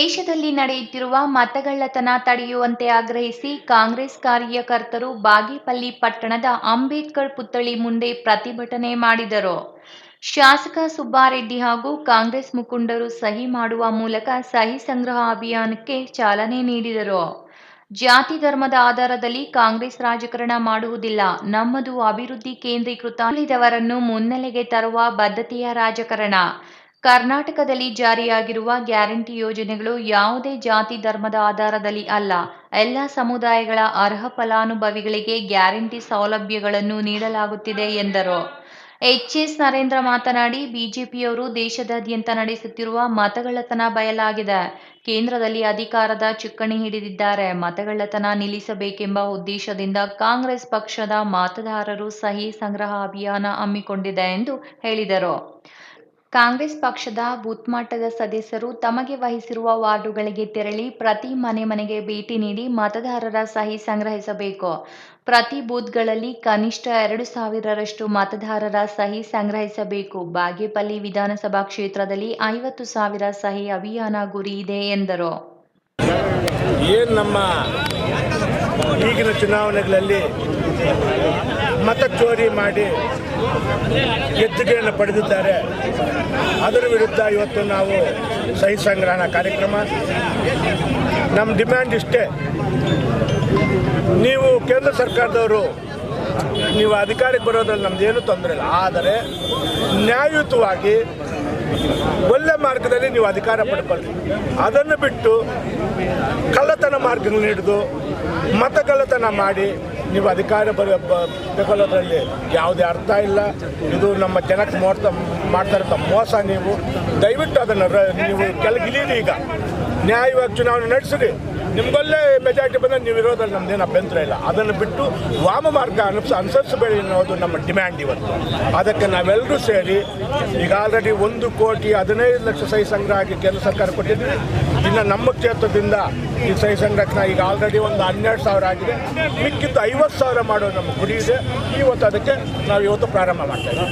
ದೇಶದಲ್ಲಿ ನಡೆಯುತ್ತಿರುವ ಮತಗಳ್ಳತನ ತಡೆಯುವಂತೆ ಆಗ್ರಹಿಸಿ ಕಾಂಗ್ರೆಸ್ ಕಾರ್ಯಕರ್ತರು ಬಾಗೇಪಲ್ಲಿ ಪಟ್ಟಣದ ಅಂಬೇಡ್ಕರ್ ಪುತ್ಥಳಿ ಮುಂದೆ ಪ್ರತಿಭಟನೆ ಮಾಡಿದರು. ಶಾಸಕ ಸುಬ್ಬಾರೆಡ್ಡಿ ಹಾಗೂ ಕಾಂಗ್ರೆಸ್ ಮುಖಂಡರು ಸಹಿ ಮಾಡುವ ಮೂಲಕ ಸಹಿ ಸಂಗ್ರಹ ಅಭಿಯಾನಕ್ಕೆ ಚಾಲನೆ ನೀಡಿದರು. ಜಾತಿ ಧರ್ಮದ ಆಧಾರದಲ್ಲಿ ಕಾಂಗ್ರೆಸ್ ರಾಜಕಾರಣ ಮಾಡುವುದಿಲ್ಲ. ನಮ್ಮದು ಅಭಿವೃದ್ಧಿ ಕೇಂದ್ರೀಕೃತ. ಉಳಿದವರನ್ನು ಮುನ್ನೆಲೆಗೆ ತರುವ ಬದ್ಧತೆಯ ರಾಜಕಾರಣ. ಕರ್ನಾಟಕದಲ್ಲಿ ಜಾರಿಯಾಗಿರುವ ಗ್ಯಾರಂಟಿ ಯೋಜನೆಗಳು ಯಾವುದೇ ಜಾತಿ ಧರ್ಮದ ಆಧಾರದಲ್ಲಿ ಅಲ್ಲ. ಎಲ್ಲ ಸಮುದಾಯಗಳ ಅರ್ಹ ಫಲಾನುಭವಿಗಳಿಗೆ ಗ್ಯಾರಂಟಿ ಸೌಲಭ್ಯಗಳನ್ನು ನೀಡಲಾಗುತ್ತಿದೆ ಎಂದರು. ಎಚ್ ಎಸ್ ನರೇಂದ್ರ ಮಾತನಾಡಿ, ಬಿಜೆಪಿಯವರು ದೇಶದಾದ್ಯಂತ ನಡೆಸುತ್ತಿರುವ ಮತಗಳ್ಳತನ ಬಯಲಾಗಿದೆ. ಕೇಂದ್ರದಲ್ಲಿ ಅಧಿಕಾರದ ಚುಕ್ಕಣಿ ಹಿಡಿದಿದ್ದಾರೆ. ಮತಗಳ್ಳತನ ನಿಲ್ಲಿಸಬೇಕೆಂಬ ಉದ್ದೇಶದಿಂದ ಕಾಂಗ್ರೆಸ್ ಪಕ್ಷದ ಮತದಾರರು ಸಹಿ ಸಂಗ್ರಹ ಅಭಿಯಾನ ಹಮ್ಮಿಕೊಂಡಿದೆ ಎಂದು ಹೇಳಿದರು. ಕಾಂಗ್ರೆಸ್ ಪಕ್ಷದ ಬೂತ್ ಮಟ್ಟದ ಸದಸ್ಯರು ತಮಗೆ ವಹಿಸಿರುವ ವಾರ್ಡುಗಳಿಗೆ ತೆರಳಿ ಪ್ರತಿ ಮನೆ ಮನೆಗೆ ಭೇಟಿ ನೀಡಿ ಮತದಾರರ ಸಹಿ ಸಂಗ್ರಹಿಸಬೇಕು. ಪ್ರತಿ ಬೂತ್ಗಳಲ್ಲಿ ಕನಿಷ್ಠ ಎರಡು ಸಾವಿರರಷ್ಟು ಮತದಾರರ ಸಹಿ ಸಂಗ್ರಹಿಸಬೇಕು. ಬಾಗೇಪಲ್ಲಿ ವಿಧಾನಸಭಾ ಕ್ಷೇತ್ರದಲ್ಲಿ ಐವತ್ತು ಸಾವಿರ ಸಹಿ ಅಭಿಯಾನ ಗುರಿ ಇದೆ ಎಂದರು. ಈಗಿನ ಚುನಾವಣೆಗಳಲ್ಲಿ ಮತ ಚೋರಿ ಮಾಡಿ ಗೆದ್ದುಗೆಯನ್ನು ಪಡೆದಿದ್ದಾರೆ. ಅದರ ವಿರುದ್ಧ ಇವತ್ತು ನಾವು ಸಹಿ ಸಂಗ್ರಹಣ ಕಾರ್ಯಕ್ರಮ. ನಮ್ಮ ಡಿಮ್ಯಾಂಡ್ ಇಷ್ಟೇ. ನೀವು ಕೇಂದ್ರ ಸರ್ಕಾರದವರು, ನೀವು ಅಧಿಕಾರಕ್ಕೆ ಬರೋದ್ರಲ್ಲಿ ನಮ್ದೇನು ತೊಂದರೆ ಇಲ್ಲ. ಆದರೆ ನ್ಯಾಯಯುತವಾಗಿ ಒಳ್ಳೆ ಮಾರ್ಗದಲ್ಲಿ ನೀವು ಅಧಿಕಾರ ಪಡ್ಕೊಳ್ಳಿ. ಅದನ್ನು ಬಿಟ್ಟು ಕಳ್ಳತನ ಮಾರ್ಗಗಳನ್ನ ಹಿಡಿದು ಮತ ಕಳ್ಳತನ ಮಾಡಿ ನೀವು ಅಧಿಕಾರ ಬರ ತಗೊಳ್ಳೋದ್ರಲ್ಲಿ ಯಾವುದೇ ಅರ್ಥ ಇಲ್ಲ. ಇದು ನಮ್ಮ ಜನಕ್ಕೆ ಮೋಡ್ತ ಮಾಡ್ತಾ ಮೋಸ ನೀವು. ದಯವಿಟ್ಟು ಅದನ್ನು ನೀವು ಕೆಳಗಿಲೀರಿ ಈಗ. ನ್ಯಾಯವಾಗಿ ಚುನಾವಣೆ ನಡೆಸಿರಿ. ನಿಮ್ಗೊಳ್ಳೆ ಮೆಜಾರಿಟಿ ಬಂದರೆ ನೀವು ಇರೋದ್ರಲ್ಲಿ ನಮ್ದೇನು ಅಭ್ಯಂತರ ಇಲ್ಲ. ಅದನ್ನು ಬಿಟ್ಟು ವಾಮ ಮಾರ್ಗ ಅನುಸ ಅನುಸರಿಸಬೇಡಿ ಅನ್ನೋದು ನಮ್ಮ ಡಿಮ್ಯಾಂಡ್ ಇವತ್ತು. ಅದಕ್ಕೆ ನಾವೆಲ್ಲರೂ ಸೇರಿ ಈಗ ಆಲ್ರೆಡಿ ಒಂದು ಕೋಟಿ ಹದಿನೈದು ಲಕ್ಷ ಸಹಿ ಸಂಗ್ರಹಕ್ಕೆ ಕೇಂದ್ರ ಸರ್ಕಾರ ಕೊಟ್ಟಿದ್ವಿ. ಇನ್ನು ನಮ್ಮ ಕ್ಷೇತ್ರದಿಂದ ಈ ಸಹಿ ಸಂಗ್ರಹಕ್ಕೆ ಈಗ ಆಲ್ರೆಡಿ ಒಂದು ಹನ್ನೆರಡು ಸಾವಿರ ಆಗಿದೆ. ಮಿಕ್ಕಿದ್ದು ಐವತ್ತು ಸಾವಿರ ಮಾಡೋ ನಮ್ಮ ಗುರಿ ಇದೆ. ಇವತ್ತು ಅದಕ್ಕೆ ನಾವು ಇವತ್ತು ಪ್ರಾರಂಭ ಮಾಡ್ತೇವೆ